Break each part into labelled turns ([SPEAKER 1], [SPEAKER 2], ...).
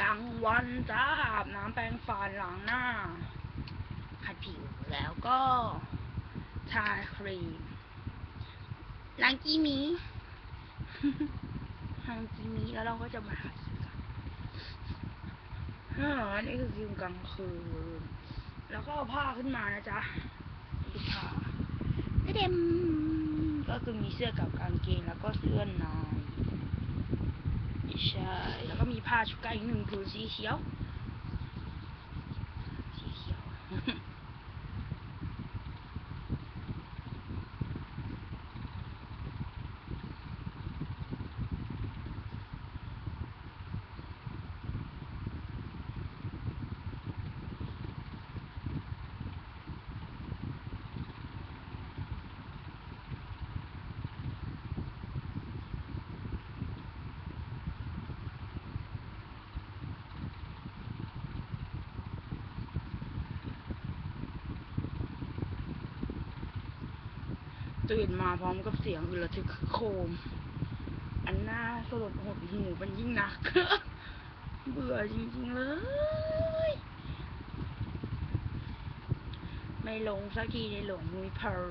[SPEAKER 1] กลางวันจ้าอาบน้ำแปรงฟันล้างหน้าขัดผิวแล้วก็ทาครีมล้างกีมีล้างกีมีแล้วเราก็จะมาหากินกันอันนี้คือคิวกลางคืน แล้วก็เอาผ้าขึ้นมานะจ๊ะนี่ผ้าเด็มก็คือมีเสื้อกับกางเกงแล้วก็เสื้อในใช่แล้วก็ มีผ้าชุดกางอีกหนึ่งผืนสีเขียว สีเขียว ตื่นมาพร้อมกับเสียงอึระทึกคึกโครมอันน่าสลดหดหูเป็นยิ่งหนัก เบื่อจริงๆเลย ไม่ลงสักทีในหลงมุยเพร์ล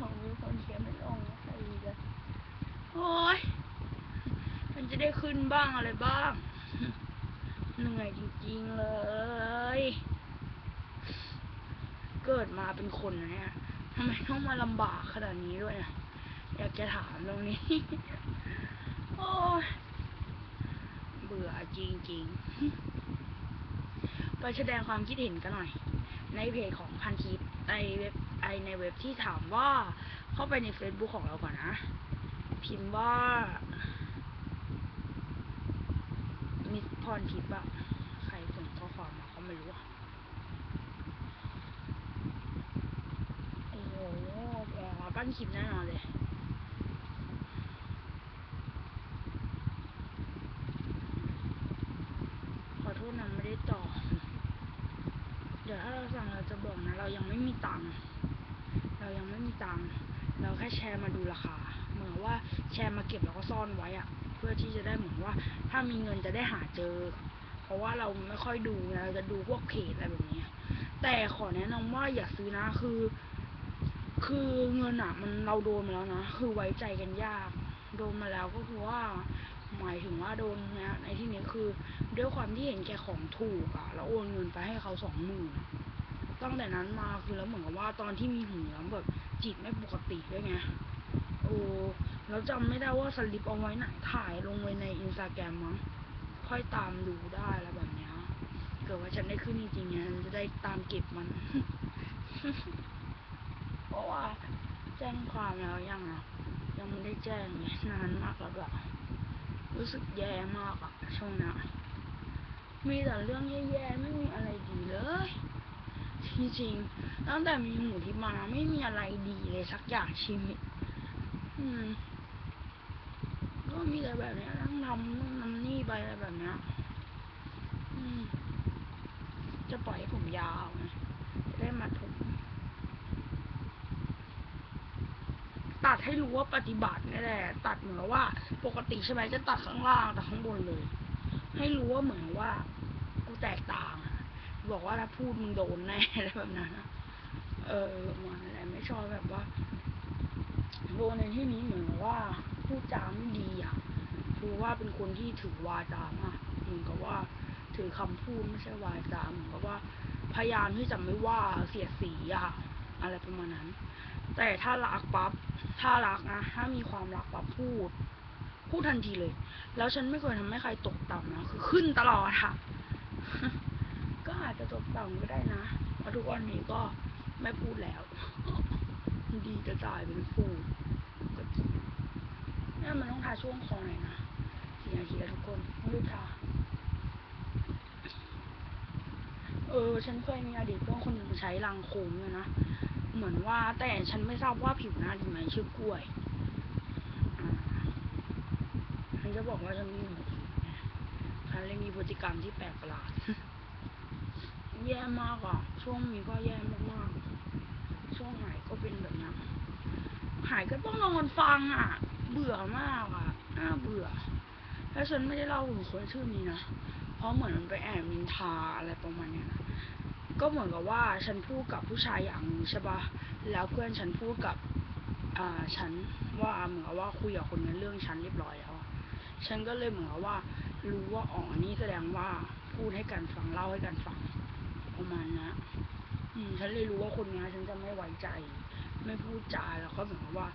[SPEAKER 1] หลงมุยคนเชียร์ไม่ลงสักทีเลยโอ้ยมันจะได้ขึ้นบ้างอะไรบ้าง เหนื่อยจริงๆเลย เกิดมาเป็นคนนะเนี่ย ทำไมต้องมาลำบากขนาดนี้ด้วยนะอยากจะถามตรงนี้ โอ้ยเบื่อจริงๆ ไปแสดงความคิดเห็นกันหน่อย ในเพจของพันทิปในเว็บไอในเว็บที่ถามว่าเข้าไปใน Facebook ของเราก่อนนะ พิมพ์ว่า มิสพรทิปอะใครส่งข้อความมาเขาไม่รู้อะ โอ้โห อ๋อปั้นคลิปแน่นอนเลยขอโทษนะไม่ได้ต่อ เดี๋ยวถ้าเราสั่งเราจะบอกนะ เรายังไม่มีตังค์เรายังไม่มีตังค์เราแค่แชร์มาดูราคา เหมือนว่าแชร์มาเก็บแล้วก็ซ่อนไว้อะเพื่อที่จะได้เหมือนว่า ถ้ามีเงินจะได้หาเจอ เพราะว่าเราไม่ค่อยดูนะเราจะดูพวกเพจอะไรแบบนี้แต่ขอแนะนำว่าอย่าซื้อนะคือ คือเงินอะ มันเราโดนมาแล้วนะ คือไว้ใจกันยาก โดนมาแล้วก็คือว่า หมายถึงว่าโดนนะในที่นี้คือด้วยความที่เห็นแกของถูกอะ แล้วโอนเงินไปให้เขาสองหมื่นตั้งแต่นั้นมาคือแล้วเหมือนกับว่าตอนที่มีหูแล้วแบบจิตไม่ปกติด้วยไงโอ้แล้วจำไม่ได้ว่าสลิปเอาไว้ไหนถ่ายลงไว้ในอินสตาแกรมมั้งค่อยตามดูได้แล้วแบบเนี้ยเกิดว่าฉันได้ขึ้นจริงๆเนี่ยจะได้ตามเก็บมัน ราะว่าแจ้งความแล้วยังอะยังไม่ได้แจ้งเนานมากแล้วอะรู้สึกแย่มากอะช่วงนี้มีแต่เรื่องแย่ๆไม่มีอะไรดีเลยจริงๆตั้งแต่มีหมูที่มาไม่มีอะไรดีเลยสักอย่างชีวิตอืมก็มีแต่แบบนี้ยนั่งทำนู่นทำนี่ไปอะไรแบบนี้จะปล่อยให้ผมยาวไงจะได้มาถม ตัดให้รู้ว่าปฏิบัตินี่แหละตัดเหมือนว่า ปกติใช่ไหมจะตัดข้างล่างแต่ข้างบนเลย ให้รู้ว่าเหมือนว่า กูแตกต่าง บอกว่าถ้าพูดมึงโดนแน่อะไรแบบนั้นเออมันอะไรไม่ชอบแบบว่าโดนในที่นี้เหมือนว่าพูดจาไม่ดีอะคือว่าเป็นคนที่ถือวาจามากเหมือนกับว่าถือคำพูดไม่ใช่วาจาเหมือนกับว่า พยายามที่จะไม่ว่าเสียสีอะอะไรประมาณนั้น แต่ถ้ารักปั๊บ ถ้ารักนะถ้ามีความรักปั๊บพูด พูดทันทีเลย แล้วฉันไม่เคยทำให้ใครตกต่ำนะคือขึ้นตลอดค่ะ ก็อาจจะตกต่ำก็ได้นะเพราะทุกวันนี้ก็ไม่พูดแล้ว ดีจะตายเป็นพูก็จริงเนี่ยมันต้องทาช่วงคอหน่อยนะสี่นาทีแล้วทุกคนต้องรีบทาเออ ฉันเคยมีอดีตเพื่อนคนหนึ่งใช้รังโคมเนี่ยนะ เหมือนว่าแต่ฉันไม่ทราบว่าผิวหน้าดีไหมชื่อกล้วยฉันจะบอกว่าฉันมีหมดฉันเลยมีพฤติกรรมที่แปลกประหลาด แย่มากอะ ช่วงนี้ก็แย่มากๆช่วงหายก็เป็นแบบนั้นหายก็ต้องนอนฟังอะ เบื่อมากอะน่าเบื่อแแล้วฉันไม่ได้เล่าถึงคนชื่อนี้นะ เพราะเหมือนมันไปแอบนินทาอะไรประมาณเนี้ยนะ ก็เหมือนกับว่าฉันพูดกับผู้ชายอย่างนึงใช่ปะแล้วเพื่อนฉันพูดกับ อ่า ฉันว่าเหมือนกับว่าคุยกับคนนั้นเรื่องฉันเรียบร้อยแล้ว ฉันก็เลยเหมือนกับว่า รู้ว่าอ๋อนี่แสดงว่าพูดให้กันฟังเล่าให้กันฟังประมาณนะอืม ฉันเลยรู้ว่าคนนี้ฉันจะไม่ไว้ใจ ไม่พูดจาแล้วก็เหมือนกับว่า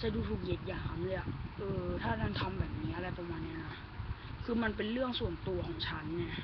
[SPEAKER 1] จะดูถูกเหยียดหยามเลยอะเออ ถ้านันทำแบบนี้อะไรประมาณเนี้ยนะ คือมันเป็นเรื่องส่วนตัวของฉันเนี่ย